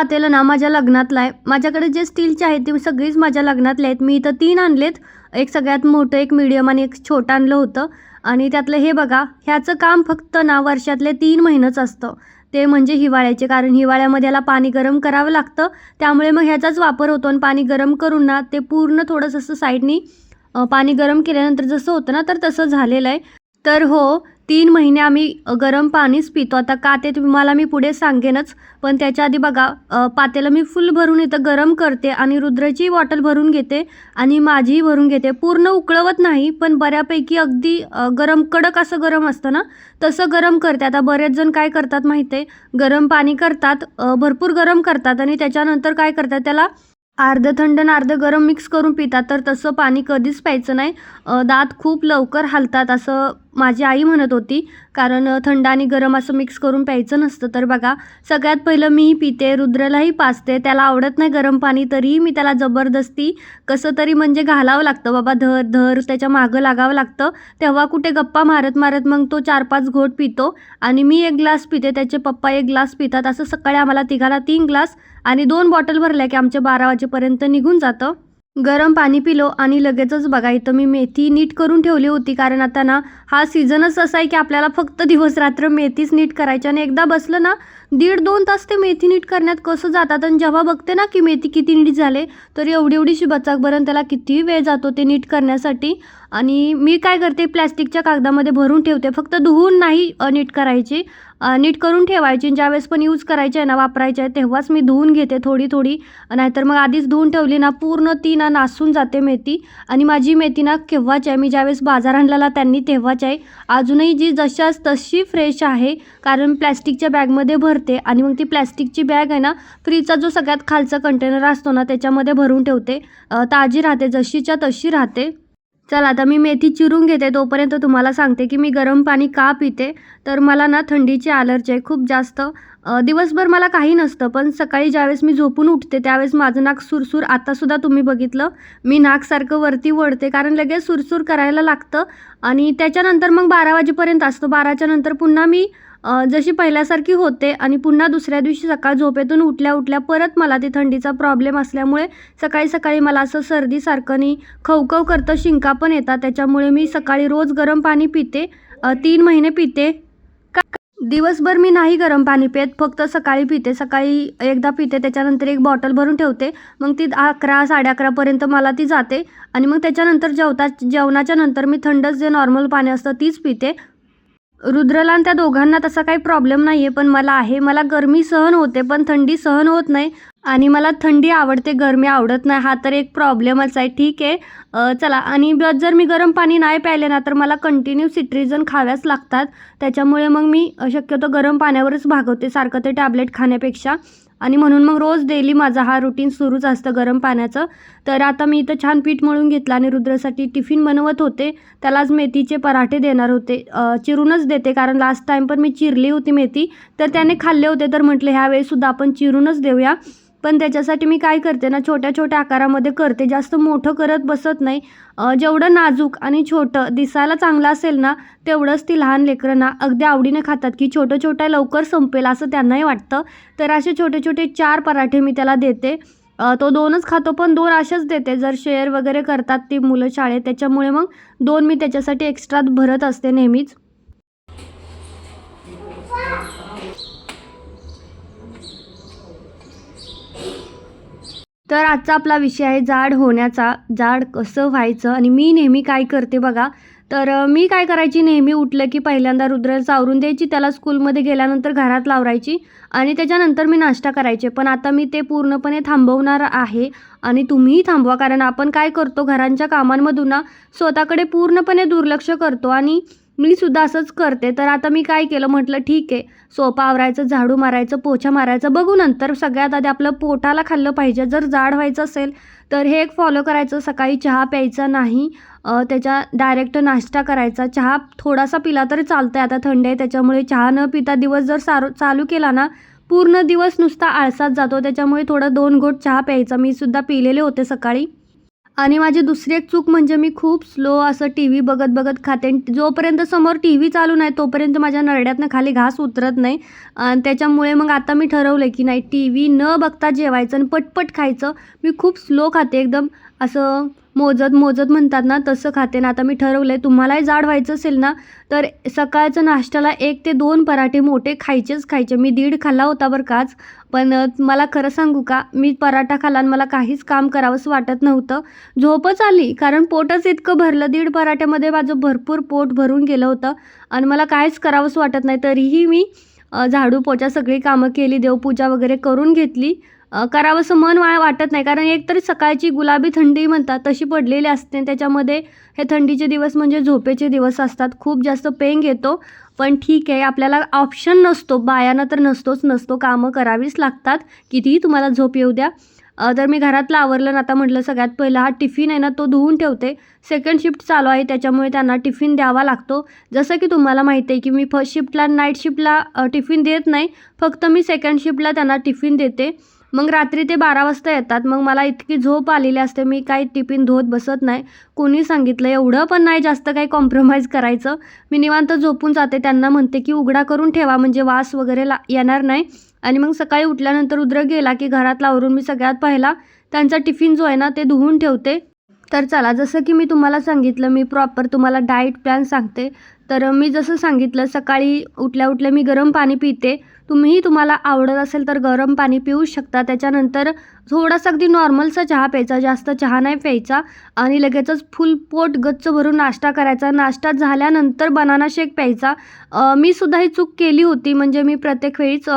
पातेलं ना माझ्या लग्नातला आहे. माझ्याकडे जे स्टीलचे आहेत ते सगळीच माझ्या लग्नातले आहेत. मी इथं तीन आणलेत. एक सगळ्यात मोठं एक मिडियम आणि एक छोटं आणलं होतं. आणि त्यातलं हे बघा ह्याचं काम फक्त ना वर्षातले तीन महिनंच असतं. ते म्हणजे हिवाळ्याचे कारण हिवाळ्यामध्ये याला पाणी गरम करावं लागतं. त्यामुळे मग ह्याचाच वापर होतो आणि पाणी गरम करून ना ते पूर्ण थोडंसं असं साईडनी पाणी गरम केल्यानंतर जसं होतं ना तर तसं झालेलं आहे. तर हो तीन महिने आम्ही गरम पाणीच पितो. आता का ते तुम्हाला मी पुढे सांगेनच. पण त्याच्या आधी बघा अ, पातेलं मी फुल भरून इथं गरम करते आणि रुद्राची बॉटल भरून घेते आणि माझीही भरून घेते. पूर्ण उकळवत नाही पण बऱ्यापैकी अगदी गरम कडक असं गरम असतं ना तसं गरम करते. आता बरेच जण काय करतात माहिती आहे गरम पाणी करतात भरपूर गरम करतात आणि त्याच्यानंतर काय करतात? त्याला अर्ध थंड आणि अर्ध गरम मिक्स करून पितात. तर तसं पाणी कधीच प्यायचं नाही. दात खूप लवकर हलतात असं माझी आई म्हणत होती कारण थंड आणि गरम असं मिक्स करून प्यायचं नसतं. तर बघा सगळ्यात पहिलं मी पिते रुद्रलाही पाचते त्याला आवडत नाही गरम पाणी तरीही मी त्याला जबरदस्ती कसं तरी म्हणजे घालावं लागतं. बाबा धर धर त्याच्या मागं लागावं लागतं. तेव्हा कुठे गप्पा मारत मारत मग तो चार पाच घोट पितो आणि मी एक ग्लास पिते. त्याचे पप्पा एक ग्लास पितात. असं सकाळी आम्हाला तिघाला तीन ग्लास आणि दोन बॉटल भरल्या की आमच्या बारा वाजेपर्यंत निघून जातं. गरम पाणी पिलो आणि लगेचच बघा इथं मी मेथी नीट करून ठेवली होती कारण आता ना हा सीझनच असा आहे की आपल्याला फक्त दिवस रात्र मेथीच नीट करायची आणि एकदा बसलं ना दीड दोन तास ते मेथी नीट करण्यात कसं जातात आणि जेव्हा बघते ना की मेथी किती नीट झाले तर एवढी एवढीशी बचाकभरण त्याला किती वेळ जातो ते नीट करण्यासाठी. आणि मी काय करते प्लॅस्टिकच्या कागदामध्ये भरून ठेवते फक्त धुवून नाही अ, नीट करायची. नीट करून ठेवायची ज्यावेळेस पण यूज करायचे आहे ना वापरायचे आहे तेव्हाच मी धुवून घेते थोडी थोडी. नाहीतर मग आधीच धुवून ठेवली ना पूर्ण ती ना नासून जाते मेथी. आणि माझी मेथी ना केव्हाच आहे मी ज्यावेळेस बाजार आणलेला त्यांनी तेव्हाच आहे. अजूनही जी जशाच तशी फ्रेश आहे कारण प्लॅस्टिकच्या बॅगमध्ये भर भरते आणि मग ती प्लॅस्टिकची बॅग आहे ना फ्रीजचा जो सगळ्यात खालचा कंटेनर असतो ना त्याच्यामध्ये भरून ठेवते. ताजी राहते जशीच्या तशी राहते. चला आता मी मेथी चिरून घेते. तोपर्यंत तुम्हाला सांगते की मी गरम पाणी का पिते. तर मला ना थंडीची ॲलर्जी आहे खूप जास्त. दिवसभर मला काही नसतं पण सकाळी ज्यावेळेस मी झोपून उठते त्यावेळेस माझं नाक सुरसूर. आतासुद्धा तुम्ही बघितलं मी नाकसारखं वरती वळते कारण लगेच सुरसूर करायला लागतं. आणि त्याच्यानंतर मग बारा वाजेपर्यंत असतं. बाराच्या नंतर पुन्हा मी जशी पहिल्यासारखी होते आणि पुन्हा दुसऱ्या दिवशी सकाळ झोपेतून उठल्या उठल्या परत मला ती थंडीचा प्रॉब्लेम असल्यामुळे सकाळी सकाळी मला असं सर्दीसारखं नाही खवखव करतं शिंका पण येतात. त्याच्यामुळे मी सकाळी रोज गरम पाणी पिते तीन महिने पिते. का दिवसभर मी नाही गरम पाणी पित फक्त सकाळी पिते. सकाळी एकदा पिते त्याच्यानंतर एक बॉटल भरून ठेवते. मग ती अकरा साडे अकरापर्यंत मला ती जाते आणि मग त्याच्यानंतर जेवता जेवणाच्या नंतर मी थंडच जे नॉर्मल पाणी असतं तीच पिते. रुद्रला आणि त्या दोघांना तसा काही प्रॉब्लेम नाही आहे पण मला आहे. मला गरमी सहन होते पण थंडी सहन होत नाही. आणि मला थंडी आवडते गरमी आवडत नाही. हा तर एक प्रॉब्लेमच आहे. ठीक आहे. चला. आणि जर मी गरम पाणी नाही प्यायले ना तर मला कंटिन्यू सिट्रिजन खाव्याच लागतात. त्याच्यामुळे मग मी शक्यतो गरम पाण्यावरच भागवते सारखं ते टॅबलेट खाण्यापेक्षा. आणि म्हणून मग रोज डेली माझा हा रुटीन सुरूच असतं गरम पाण्याचं. तर आता मी इथं छान पीठ मळून घेतलं आणि रुद्रासाठी टिफिन बनवत होते. त्यालाच मेथीचे पराठे देणार होते. चिरूनच देते कारण लास्ट टाईम पण मी चिरली होती मेथी. तर त्याने खाल्ले होते. तर म्हटलं ह्यावेळेसुद्धा आपण चिरूनच देऊया. पण त्याच्यासाठी मी काय करते ना छोट्या छोट्या आकारामध्ये करते. जास्त मोठं करत बसत नाही. जेवढं नाजूक आणि छोटं दिसायला चांगलं असेल ना तेवढंच ती लहान लेकरांना अगदी आवडीने खातात की छोटं छोटं लवकर संपेल असं त्यांनाही वाटतं. तर असे छोटे छोटे चार पराठे मी त्याला देते. तो दोनच खातो पण दोन असेच देते. जर शेअर वगैरे करतात ती मुलं शाळेत त्याच्यामुळे मग दोन मी त्याच्यासाठी एक्स्ट्रा भरत असते नेहमीच. तर आजचा आपला विषय आहे जाड होण्याचा. जाड कसं व्हायचं आणि मी नेहमी काय करते बघा. तर मी काय करायची? नेहमी उठलं की पहिल्यांदा रुद्राला सावरून द्यायची त्याला स्कूलमध्ये गेल्यानंतर घरात लावरायची आणि त्याच्यानंतर मी नाश्ता करायचे. पण आता मी ते पूर्णपणे थांबवणार आहे आणि तुम्हीही थांबवा कारण आपण काय करतो? घरांच्या कामांमधून ना स्वतःकडे पूर्णपणे दुर्लक्ष करतो आणि मी सुद्धा असंच करते. तर आता मी काय केलं? म्हटलं ठीक आहे. सोपा आवरायचं झाडू मारायचं पोछा मारायचं. बघू नंतर सगळ्यात आधी आपलं पोटाला खाल्लं पाहिजे. जर जाड व्हायचं असेल तर हे एक फॉलो करायचं. सकाळी चहा प्यायचा नाही. त्याच्या डायरेक्ट नाश्ता करायचा. चहा थोडासा पिला तरी चालतं आहे आता थंड आहे त्याच्यामुळे चहा न पिता दिवस जर सारू चालू केला ना पूर्ण दिवस नुसता आळसात जातो. त्याच्यामुळे थोडं दोन घोट चहा प्यायचा. मी सुद्धा पिलेले होते सकाळी. आणि माझी दुसरी एक चूक म्हणजे मी खूप स्लो असं टी व्ही बघत बघत खाते. आणि जोपर्यंत समोर टी व्ही चालू नाही तोपर्यंत माझ्या नरड्यातनं खाली घास उतरत नाही. आणि त्याच्यामुळे मग आता मी ठरवलं की नाही टी व्ही न बघता जेवायचं आणि पटपट खायचं. मी खूप स्लो खाते एकदम. असं मोजत मोजत म्हणतात ना तसं खाते ना. आता मी ठरवलं आहे तुम्हालाही जाड व्हायचं असेल ना तर सकाळचं नाश्त्याला एक ते दोन पराठे मोठे खायचेच खायचे. मी दीड खाल्ला होता बरं काच पण मला खरं सांगू का मी पराठा खाल्ला आणि मला काहीच काम करावंसं वाटत नव्हतं. झोपच आली कारण पोटच इतकं भरलं. दीड पराठ्यामध्ये माझं भरपूर पोट भरून गेलं होतं आणि मला काहीच करावंसं वाटत नाही. तरीही मी झाडू पोचा सगळी कामं केली देवपूजा वगैरे करून घेतली. करावंसं मन वा वाटत नाही. कारण एकतरी सकाळची गुलाबी थंडी म्हणतात तशी पडलेली असते. त्याच्यामध्ये हे थंडीचे दिवस म्हणजे झोपेचे दिवस असतात. खूप जास्त पेंग येतो. पण ठीक आहे आपल्याला ऑप्शन नसतो. बायानं तर नसतोच. नसतो. कामं करावीच लागतात. कितीही तुम्हाला झोप येऊ द्या. तर मी घरातलं आवरलं ना आता म्हटलं सगळ्यात पहिला हा टिफिन आहे ना तो धुवून ठेवते. सेकंड शिफ्ट चालू आहे. त्याच्यामुळे त्यांना टिफिन द्यावा लागतो. जसं की तुम्हाला माहिती आहे की मी फर्स्ट शिफ्टला नाईट शिफ्टला टिफिन देत नाही. फक्त मी सेकंड शिफ्टला त्यांना टिफिन देते. मग रात्री ते बारा वाजता येतात. मग मला इतकी झोप आलेली असते. मी काही टिफिन धुवत बसत नाही. कोणी सांगितलं एवढं पण नाही जास्त काही कॉम्प्रोमाइज करायचं. मी निवांत झोपून जाते. त्यांना म्हणते की उघडा करून ठेवा. म्हणजे वास वगैरे ला येणार नाही. आणि मग सकाळी उठल्यानंतर उद्र गेला की घरात लावरून मी सगळ्यात पहिला त्यांचा टिफिन जो आहे ना ते धुवून ठेवते. तर चला जसं की मी तुम्हाला सांगितलं मी प्रॉपर तुम्हाला डाएट प्लॅन सांगते. तर मी जसं सांगितलं सकाळी उठल्या उठल्या मी गरम पाणी पिते. तुम्हीही तुम्हाला आवडत असेल तर गरम पाणी पिऊ शकता. त्याच्यानंतर थोडासा अगदी नॉर्मलचा चहा प्यायचा जास्त चहा नाही प्यायचा. आणि लगेचच फुल पोट गच्च भरून नाश्ता करायचा. नाश्ता झाल्यानंतर बनाना शेक प्यायचा. मी सुद्धा ही चूक केली होती. म्हणजे मी प्रत्येक वेळीच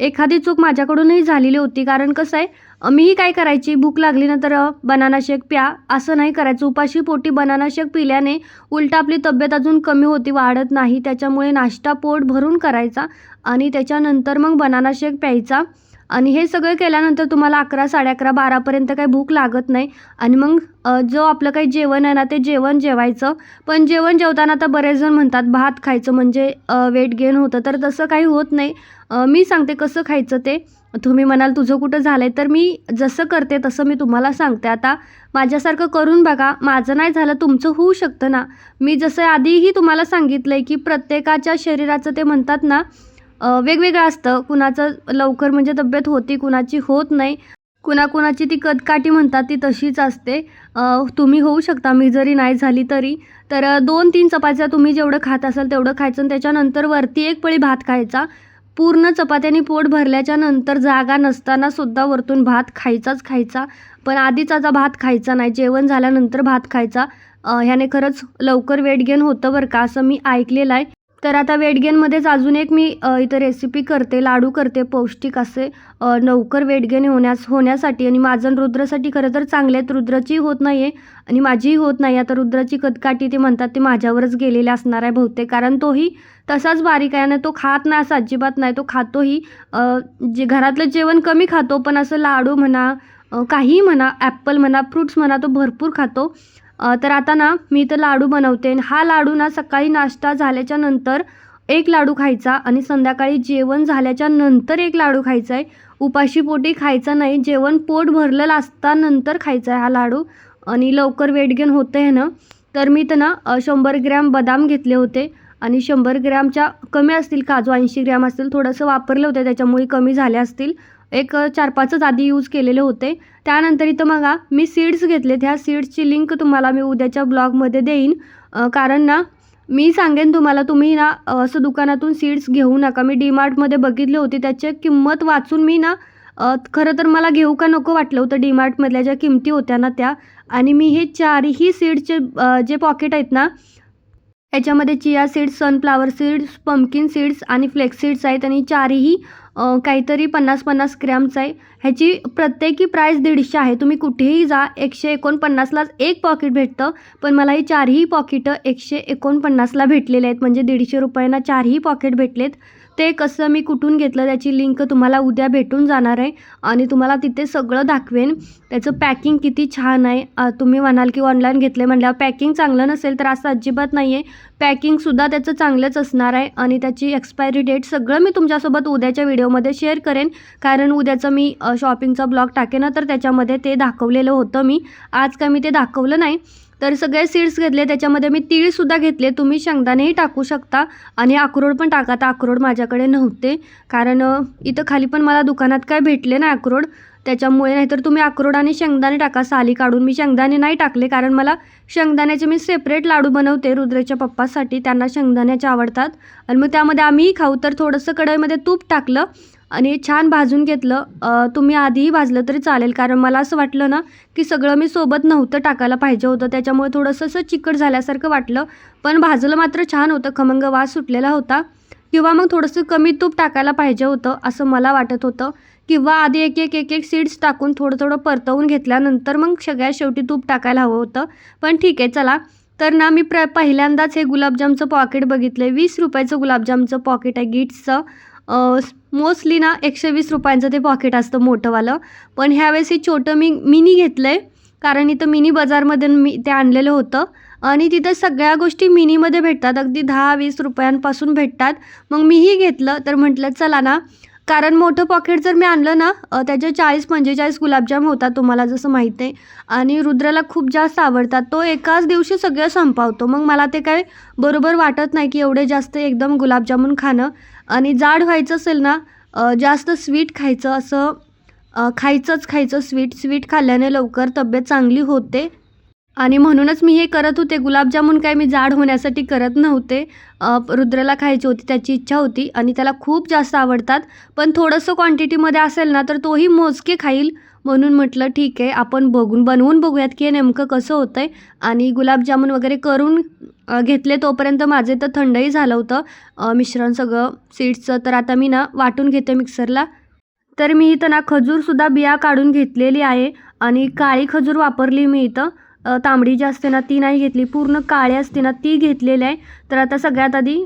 एखादी चूक माझ्याकडूनही झालेली होती. कारण कसं आहे मीही काय करायची? भूक लागली ना तर बनाना शेक प्या. असं नाही करायचं. उपाशी पोटी बनाना शेक पिल्याने उलटा आपली तब्येत अजून कमी होती वाढत नाही. त्याच्यामुळे नाश्ता पोट भरून करायचा आणि त्याच्यानंतर मग बनाना शेक प्यायचा. आणि हे सगळं केल्यानंतर तुम्हाला अकरा साडे अकरा बारापर्यंत काही भूक लागत नाही. आणि मग जो आपलं काही जेवण आहे ना ते जेवण जेवायचं. पण जेवण जेवताना आता बरेच जण म्हणतात भात खायचं म्हणजे वेट गेन होतं. तर तसं काही होत नाही. मी सांगते कसं खायचं ते. तुम्ही म्हणाल तुझं कुठं झालं आहे तर मी जसं करते तसं मी तुम्हाला सांगते. आता माझ्यासारखं करून बघा माझं नाही झालं तुमचं होऊ शकतं ना. मी जसं आधीही तुम्हाला सांगितलं आहे की प्रत्येकाच्या शरीराचं ते म्हणतात ना वेगवेगळं असतं. कुणाचं लवकर म्हणजे तब्येत होती कुणाची होत नाही. कुणाकुणाची ती कदकाठी म्हणतात ती तशीच असते. तुम्ही होऊ शकता. मी जरी नाही झाली तरी. तर दोन तीन चपात्या तुम्ही जेवढं खात असाल तेवढं खायचं आणि त्याच्यानंतर वरती एक पळी भात खायचा. पूर्ण चपात्याने पोट भरल्याच्या नंतर जागा नसताना सुद्धा वरतून भात खायचाच खायचा. पण आधीचा भात खायचा नाही. जेवण झाल्यानंतर भात खायचा. ह्याने खरंच लवकर वेट गेन होतं बरं का? असं मी ऐकलेलं आहे. तर आता वेट गेनमध्येच अजून एक मी इथं रेसिपी करते लाडू करते पौष्टिक असे लवकर वेट गेन होण्यास होण्यासाठी. आणि माझं रुद्रासाठी रुद्रसाठी खरं तर चांगले आहेत. रुद्राची होत नाही आहे आणि माझीही होत नाही. आता रुद्राची कदकाठी ते म्हणतात ते माझ्यावरच गेलेले असणार आहे बहुतेक. कारण तोही तसाच बारीक आहे आणि तो खात नाही असं अजिबात नाही. तो खातोही जे घरातलं जेवण कमी खातो पण असं लाडू म्हणा काहीही म्हणा ॲप्पल म्हणा फ्रूट्स म्हणा तो भरपूर खातो. तर आता ना मी इथं लाडू बनवते आणि हा लाडू ना सकाळी नाश्ता झाल्याच्यानंतर एक लाडू खायचा आणि संध्याकाळी जेवण झाल्याच्यानंतर एक लाडू खायचा आहे. उपाशी पोटी खायचा नाही जेवण पोट भरलेलं असतानंतर खायचा आहे हा लाडू आणि लवकर वेट गेन होतं आहे ना. तर मी तर ना शंभर ग्रॅम बदाम घेतले होते आणि शंभर ग्रॅमच्या कमी असतील काजू ऐंशी ग्रॅम असतील थोडंसं वापरले होते त्याच्यामुळे कमी झाले असतील. एक चार पाचच आधी यूज केलेले होते. त्यानंतर इथं बघा मी सीड्स घेतलेत. ह्या सीड्सची लिंक तुम्हाला मी उद्याच्या ब्लॉगमध्ये देईन. कारण ना मी सांगेन तुम्हाला तुम्ही ना असं दुकानातून सीड्स घेऊ नका. मी डीमार्टमध्ये बघितले होते. त्याची किंमत वाचून मी ना खरं तर मला घेऊ का नको वाटलं होतं डीमार्टमधल्या ज्या किमती होत्या ना त्या. आणि मी हे चारही सीड्सचे जे पॉकेट आहेत ना याच्यामध्ये chia seeds sunflower seeds pumpkin seeds आणि फ्लेक्स सीड्स आहेत. आणि चारही काहीतरी पन्नास पन्नास ग्रॅमचं आहे. ह्याची प्रत्येकी प्राईस दीडशे आहे. तुम्ही कुठेही जा एकशे एकोणपन्नासलाच एक पॉकेट भेटतं. पण मला ही चारही पॉकेटं एकशे एकोणपन्नासला भेटलेले आहेत. म्हणजे दीडशे रुपयांना चारही पॉकेट भेटलेत. ते कसं मी कुठून घेतलं त्याची लिंक तुम्हाला उद्या भेटून जाणार आहे आणि तुम्हाला तिथे सगळं दाखवेन. त्याचं पॅकिंग किती छान आहे. तुम्ही म्हणाल की ऑनलाईन घेतले म्हणल्यावर पॅकिंग चांगलं नसेल तर असं अजिबात नाही आहे पॅकिंगसुद्धा त्याचं चांगलंच असणार आहे आणि त्याची एक्सपायरी डेट सगळं मी तुमच्यासोबत उद्याच्या व्हिडिओमध्ये शेअर करेन. कारण उद्याचं मी शॉपिंगचा ब्लॉग टाकेन तर त्याच्यामध्ये ते दाखवलेलं होतं मी. आज काय मी ते दाखवलं नाही. तर सगळे सीड्स घेतले त्याच्यामध्ये मी तीळसुद्धा घेतले. तुम्ही शेंगदाणेही टाकू शकता. आणि अक्रोड पण टाका. तर अक्रोड माझ्याकडे नव्हते. कारण इथं खाली पण मला दुकानात काय भेटले ना अक्रोड. त्याच्यामुळे नाहीतर तुम्ही अक्रोड आणि शेंगदाणे टाका. साली काढून मी शेंगदाणे नाही टाकले. कारण मला शेंगदाण्याचे मी सेपरेट लाडू बनवते रुद्रेच्या पप्पासाठी. त्यांना शेंगदाण्याचे आवडतात. आणि मग त्यामध्ये आम्हीही खाऊ. तर थोडंसं कढईमध्ये तूप टाकलं. आणि छान भाजून घेतलं. तुम्ही आधीही भाजलं तरी चालेल. कारण मला असं वाटलं ना की सगळं मी सोबत नव्हतं टाकायला पाहिजे होतं. त्याच्यामुळे थोडंसं असं चिकट झाल्यासारखं वाटलं. पण भाजलं मात्र छान होतं. खमंग वास सुटलेला होता. किंवा मग थोडंसं कमी तूप टाकायला पाहिजे होतं असं मला वाटत होतं. किंवा आधी एक एक एक एक सीड्स टाकून थोडं थोडं परतवून घेतल्यानंतर मग सगळ्यात शेवटी तूप टाकायला हवं होतं. पण ठीक आहे चला. तर ना मी प्र पहिल्यांदाच हे गुलाबजामचं पॉकेट बघितलं आहे वीस रुपयाचं गुलाबजामचं पॉकेट आहे. गिट्सचं मोस्टली ना एकशे वीस रुपयांचं ते पॉकेट असतं मोठंवालं. पण ह्यावेळेस हे छोटं मी मिनी घेतलं आहे कारण इथं मिनी बाजारमध्ये मी ते आणलेलं होतं. आणि तिथं सगळ्या गोष्टी मिनीमध्ये भेटतात. अगदी दहा वीस रुपयांपासून भेटतात. मग मीही घेतलं. तर म्हटलं चला ना कारण मोठं पॉकेट जर मी आणलं ना त्याचे चाळीस पंचेचाळीस गुलाबजाम होतात तुम्हाला जसं माहीत आहे. आणि रुद्राला खूप जास्त आवडतात. तो एकाच दिवशी सगळं संपवतो. मग मला ते काय बरोबर वाटत नाही की एवढे जास्त एकदम गुलाबजामुन खाणं. आणि जाड व्हायचं असेल ना जास्त स्वीट खायचं असं खायचंच खायचं स्वीट स्वीट खाल्ल्याने लवकर तब्येत चांगली होते. आणि म्हणूनच मी हे करत होते. गुलाबजामुन काय मी जाड होण्यासाठी करत नव्हते. रुद्रला रुद्राला खायची होती त्याची इच्छा होती आणि त्याला खूप जास्त आवडतात. पण थोडंसं क्वांटिटीमध्ये असेल ना तर तोही मोजके खाईल. म्हणून म्हटलं ठीक आहे आपण बघून बनवून बघूयात की हे नेमकं कसं होतं आहे आणि गुलाबजामुन वगैरे करून घेतले. तोपर्यंत माझे तर थंडही झालं होतं. मिश्रण सगळं सीड्सचं तर आता मी ना वाटून घेते मिक्सरला तर मी इथं ना खजूरसुद्धा बिया काढून घेतलेली आहे. आणि काळी खजूर वापरली मी इथं. तांबडी जी असते ना ती नाही घेतली. पूर्ण काळी असते ना ती घेतलेली आहे. तर आता सगळ्यात आधी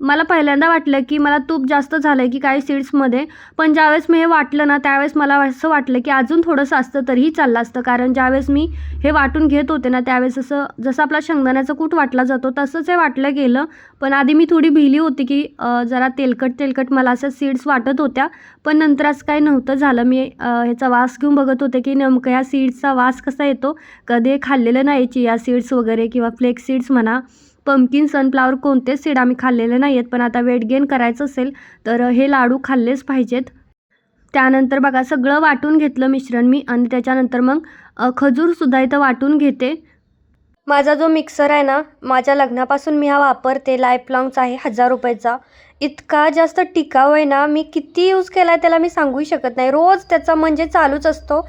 मला पहिल्यांदा वाटलं की मला तूप जास्त झालं आहे की काही सीड्समध्ये पण ज्यावेळेस मी हे वाटलं ना त्यावेळेस मला असं वाटलं की अजून थोडंसं असतं तरीही चाललं असतं. कारण ज्यावेळेस मी हे वाटून घेत होते ना त्यावेळेस असं जसं आपला शेंगदाण्याचा कूट वाटला जातो तसंच हे वाटलं गेलं. पण आधी मी थोडी भिली होती की जरा तेलकट तेलकट मला असं सीड्स वाटत होत्या. पण नंतर असं काही नव्हतं झालं. मी ह्याचा वास घेऊन बघत होते की नेमकं ह्या सीड्सचा वास कसा येतो? कधी खाल्लेलं नाही चिया सीड्स वगैरे किंवा फ्लेक्स सीड्स म्हणा. पंपकिन सनफ्लावर कोणतेच सीड आम्ही खाल्लेले नाही आहेत पण आता वेट गेन करायचं असेल तर हे लाडू खाल्लेच पाहिजेत. त्यानंतर बघा सगळं वाटून घेतलं मिश्रण मी आणि त्याच्यानंतर मग खजूरसुद्धा इथं वाटून घेते. माझा जो मिक्सर आहे ना माझ्या लग्नापासून मी हा वापरते लाईफ लाँगचा आहे हजार रुपयाचा. इतका जास्त टिकाऊ आहे ना मी किती यूज केला आहे त्याला मी सांगूही शकत नाही. रोज त्याचा म्हणजे चालूच असतो.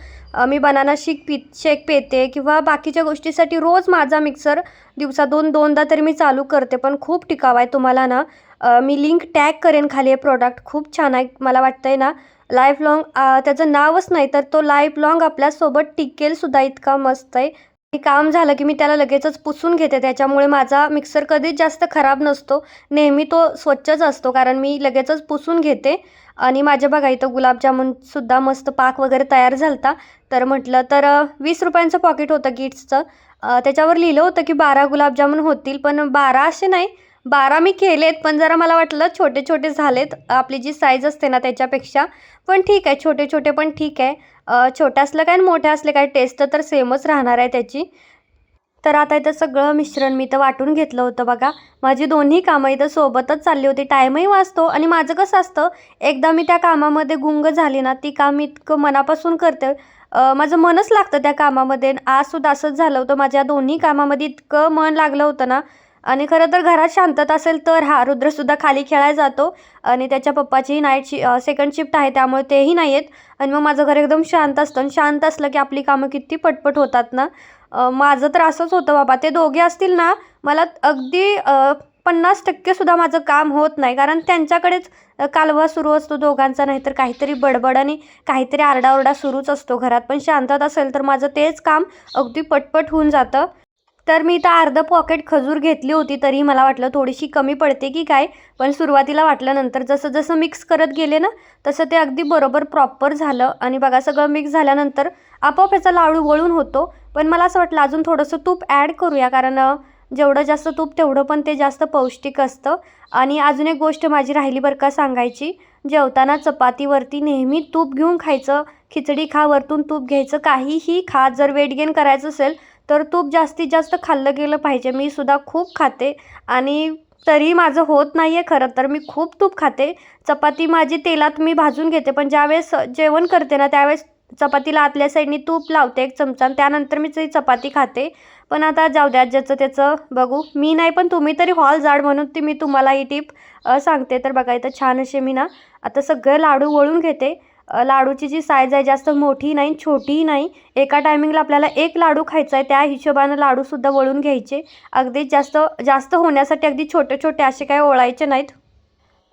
मी बनाना शेक पि शेक पेते किंवा बाकीच्या गोष्टीसाठी रोज माझा मिक्सर दिवसा दोन दोनदा तरी मी चालू करते पण खूप टिकाव आहे तुम्हाला ना. मी लिंक टॅग करेन खाली हे प्रोडक्ट खूप छान आहे मला वाटतं आहे ना. लाईफ लाँग त्याचं नावच नाही तर तो लाईफ लाँग आपल्यासोबत टिकेलसुद्धा इतका मस्त आहे. की काम झालं की मी त्याला लगेचच पुसून घेते. त्याच्यामुळे माझा मिक्सर कधीच जास्त खराब नसतो. नेहमी तो स्वच्छच असतो कारण मी लगेचच पुसून घेते. आणि माझ्या बघा इथं गुलाबजामुनसुद्धा मस्त पाक वगैरे तयार झालता. तर म्हटलं तर वीस रुपयांचं पॉकेट होतं किट्सचं त्याच्यावर लिहिलं होतं की बारा गुलाबजामुन होतील पण बारा असे नाही. बारा मी केलेत पण जरा मला वाटलं छोटे छोटे झालेत. आपली जी साईज असते ना त्याच्यापेक्षा. पण ठीक आहे छोटे छोटे पण ठीक आहे. छोटे असलं काय आणि मोठे असले काय टेस्ट तर सेमच राहणार आहे त्याची. तर आता इथं सगळं मिश्रण मी तर वाटून घेतलं होतं बघा. माझी दोन्ही कामं इथं सोबतच चालली होती. टाईमही वाचतो आणि माझं कसं असतं एकदा मी त्या कामामध्ये गुंग झाली ना ती काम इतकं मनापासून करते. माझं मनच लागतं त्या कामामध्ये. आजसुद्धा असंच झालं होतं. माझ्या दोन्ही कामामध्ये इतकं मन लागलं होतं ना आणि खरं तर घरात शांतता असेल तर हा रुद्रसुद्धा खाली खेळायला जातो. आणि त्याच्या पप्पाचीही नाईट शि सेकंड शिफ्ट आहे त्यामुळे तेही नाही आहेत आणि मग माझं घर एकदम शांत असतं. आणि शांत असलं की आपली कामं किती पटपट होतात ना. माझं तर असंच होतं बाबा. ते दोघे असतील ना मला अगदी पन्नास टक्केसुद्धा माझं काम होत नाही. कारण त्यांच्याकडेच कालवा सुरू असतो दोघांचा. नाहीतर काहीतरी बडबड आणि काहीतरी आरडाओरडा सुरूच असतो घरात. पण शांतता असेल तर माझं तेच काम अगदी पटपट होऊन जातं. तर मी इथं अर्धं पॉकेट खजूर घेतली होती तरी मला वाटलं थोडीशी कमी पडते की काय पण सुरुवातीला वाटलं नंतर जसं जसं मिक्स करत गेले ना तसं ते अगदी बरोबर प्रॉपर झालं. आणि बघा सगळं मिक्स झाल्यानंतर आपोआप याचा लाडू वळून होतो. पण मला असं वाटलं अजून थोडंसं तूप ॲड करूया कारण जेवढं जास्त तूप तेवढं पण ते जास्त पौष्टिक असतं. आणि अजून एक गोष्ट माझी राहिली बरं का सांगायची जेवताना चपातीवरती नेहमी तूप घेऊन खायचं खिचडी खा वरतून तूप घ्यायचं काहीही खा जर वेट गेन करायचं असेल तर तूप जास्तीत जास्त खाल्लं गेलं पाहिजे. मी सुद्धा खूप खाते आणि तरी माझं होत नाही आहे खरं तर मी खूप तूप खाते. चपाती माझी तेलात मी भाजून घेते पण ज्यावेळेस जेवण करते ना त्यावेळेस चपातीला आतल्या साईडनी तूप लावते एक चमचा त्यानंतर मी ती चपाती खाते. पण आता जाऊ द्या ज्याचं त्याचं बघू. मी नाही पण तुम्ही तरी हॉल जाड म्हणून ती मी तुम्हाला ही टीप सांगते. तर बघा इथं छान असे मी ना आता सगळं लाडू वळून घेते. लाडूची जी साईज आहे जास्त मोठी नाही छोटीही नाही. एका टायमिंगला आपल्याला एक लाडू खायचा आहे त्या हिशोबानं लाडूसुद्धा वळून घ्यायचे. अगदी जास्त जास्त होण्यासाठी अगदी छोटे छोटे असे काही ओळायचे नाहीत.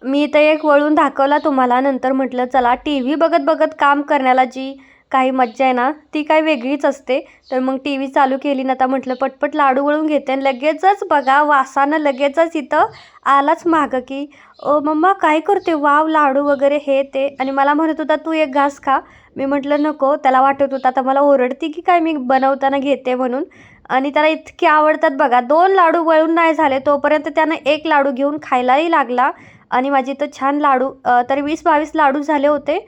मी इथं एक वळून दाखवला तुम्हाला नंतर म्हटलं चला टी व्ही बघत बघत काम करण्याला जी काही मज्जा आहे ना ती काय वेगळीच असते. तर मग टी व्ही चालू केली ना आता म्हटलं पटपट लाडू वळून घेते आणि लगेचच बघा वासानं लगेचच इथं आलाच मागं की ओ मम्मा काय करते? वाव लाडू वगैरे हे ते. आणि मला म्हणत होता तू एक घास खा. मी म्हटलं नको. त्याला वाटत होतं आता मला ओरडते की काय मी बनवताना घेते म्हणून. आणि त्याला इतके आवडतात बघा दोन लाडू वळून नाही झाले तोपर्यंत त्यानं एक लाडू घेऊन खायलाही लागला. आणि माझी इथं छान लाडू तर तरी वीस बावीस लाडू झाले होते.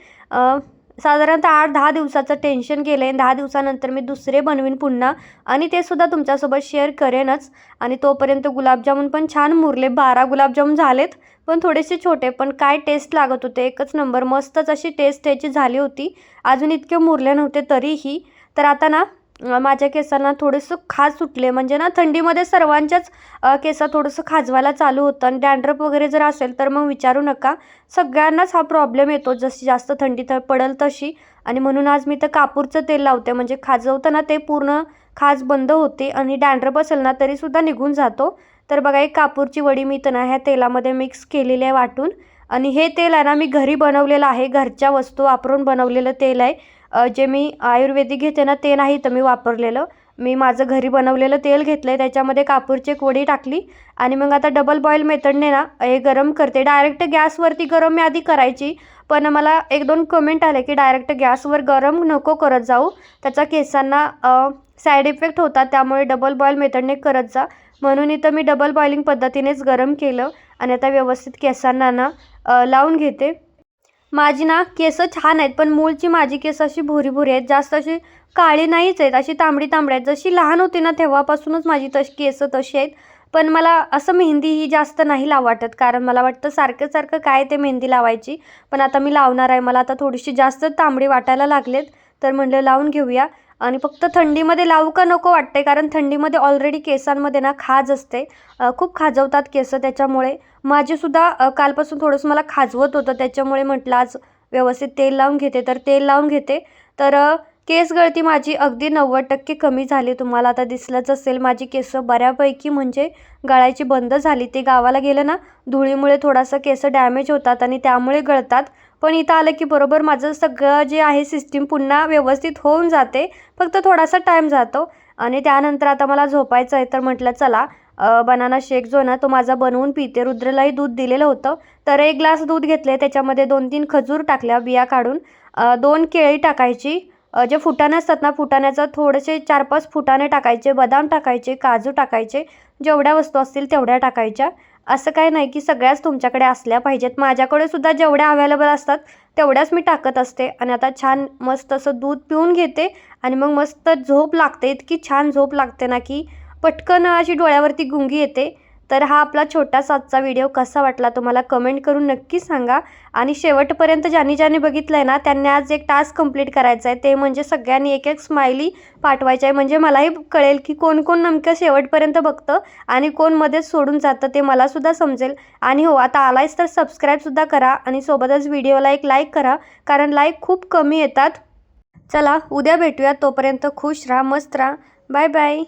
साधारणतः आठ दहा दिवसाचं टेन्शन गेलं आहे दहा दिवसानंतर मी दुसरे बनवीन पुन्हा आणि ते सुद्धा तुमच्यासोबत शेअर करेनच. आणि तोपर्यंत गुलाबजामुन पण छान मुरले. बारा गुलाबजामुन झालेत पण थोडेसे छोटे. पण काय टेस्ट लागत होते? एकच नंबर मस्तच अशी टेस्ट याची झाली होती. अजून इतके मुरले नव्हते तरीही. तर आता ना माझ्या केसांना थोडंसं खाज सुटले. म्हणजे ना थंडीमध्ये सर्वांच्याच केस थोडंसं खाजवायला चालू होतं. आणि डॅन्ड्रप वगैरे जर असेल तर मग विचारू नका. सगळ्यांनाच हा प्रॉब्लेम येतो. जशी जास्त थंडी तर पडेल तशी. आणि म्हणून आज मी तर कापूरचं तेल लावते. म्हणजे खाजवताना ते पूर्ण खाज बंद होते. आणि डॅन्ड्रप असेल ना तरीसुद्धा निघून जातो. तर बघा एक कापूरची वडी मी तर ना ह्या तेलामध्ये मिक्स केलेली आहे वाटून. आणि हे तेल आहे ना मी घरी बनवलेलं आहे. घरच्या वस्तू वापरून बनवलेलं तेल आहे. जे मी आयुर्वेदिक घेते ना ते नाही तर मी वापरलेलं. मी माझं घरी बनवलेलं तेल घेतलं आहे त्याच्यामध्ये कापूरची एक वडी टाकली आणि मग आता डबल बॉईल मेथडने ना हे गरम करते. डायरेक्ट गॅसवरती गरम मी आधी करायची पण मला एक दोन कमेंट आले की डायरेक्ट गॅसवर गरम नको करत जाऊ. त्याचा केसांना साईड इफेक्ट होतात त्यामुळे डबल बॉईल मेथडने करत जा. म्हणून इथं मी डबल बॉइलिंग पद्धतीनेच गरम केलं आणि आता व्यवस्थित केसांना ना लावून घेते. माझी ना केस छान आहेत पण मूळची माझी केस अशी भुरी भुरी आहेत जास्त अशी काळी नाहीच आहेत अशी तांबडी तांबडी आहेत. जशी लहान होती ना तेव्हापासूनच माझी तशी केस तशी आहेत. पण मला असं मेहंदी ही जास्त नाही लाव वाटत कारण मला वाटतं सारखं सारखं काय ते मेहंदी लावायची. पण आता मी लावणार आहे मला आता थोडीशी जास्त तांबडी वाटायला लागलेत तर म्हणलं लावून घेऊया. आणि फक्त थंडीमध्ये लावू का नको वाटते कारण थंडीमध्ये ऑलरेडी केसांमध्ये ना खाज असते. खूप खाजवतात केस त्याच्यामुळे. माझेसुद्धा कालपासून थोडंसं मला खाजवत होतं. त्याच्यामुळे म्हटलं आज व्यवस्थित तेल लावून घेते. तर तेल लावून घेते. तर केस गळती माझी अगदी नव्वद टक्के कमी झाली. तुम्हाला आता दिसलंच असेल माझी केस बऱ्यापैकी म्हणजे गळायची बंद झाली. ते गावाला गेलं ना धुळीमुळे थोडासा केस डॅमेज होतात आणि त्यामुळे गळतात. पण इथं आलं की बरोबर माझं सगळं जे आहे सिस्टीम पुन्हा व्यवस्थित होऊन जाते. फक्त थोडासा टाईम जातो. आणि त्यानंतर आता मला झोपायचं आहे तर म्हटलं चला बनाना शेक जो ना तो माझा बनवून पिते. रुद्रलाही दूध दिलेलं होतं. तर एक ग्लास दूध घेतले त्याच्यामध्ये दोन तीन खजूर टाकल्या बिया काढून. दोन केळी टाकायची. जे फुटाणे असतात ना फुटाण्याचं थोडेसे चार पाच फुटाणे टाकायचे बदाम टाकायचे काजू टाकायचे. जेवढ्या वस्तू असतील तेवढ्या टाकायच्या. असं काही नाही की सगळ्याच तुमच्याकडे असल्या पाहिजेत. माझ्याकडे सुद्धा जेवढ्या अवेलेबल असतात तेवढ्याच मी टाकत असते. आणि आता छान मस्त असं दूध पिऊन घेते आणि मग मस्त झोप लागते. इतकी छान झोप लागते ना की पटकन अशी डोळ्यावरती गुंगी येते. तर हा आपला छोटासा आजचा व्हिडिओ कसा वाटला तुम्हाला कमेंट करून नक्की सांगा. आणि शेवटपर्यंत ज्यांनी ज्यांनी बघितलं आहे ना त्यांनी आज एक टास्क कंप्लीट करायचा आहे ते म्हणजे सगळ्यांनी एक एक स्माइली पाठवायचं आहे म्हणजे मलाही कळेल की कोण कोण नेमकं शेवटपर्यंत बघतं आणि कोण मध्येच सोडून जातं ते मलासुद्धा समजेल. आणि हो आता आलायच तर सबस्क्राईबसुद्धा करा आणि सोबतच व्हिडिओला एक लाईक करा कारण लाईक खूप कमी येतात. चला उद्या भेटूया. तोपर्यंत खुश राहा मस्त राहा. Bye bye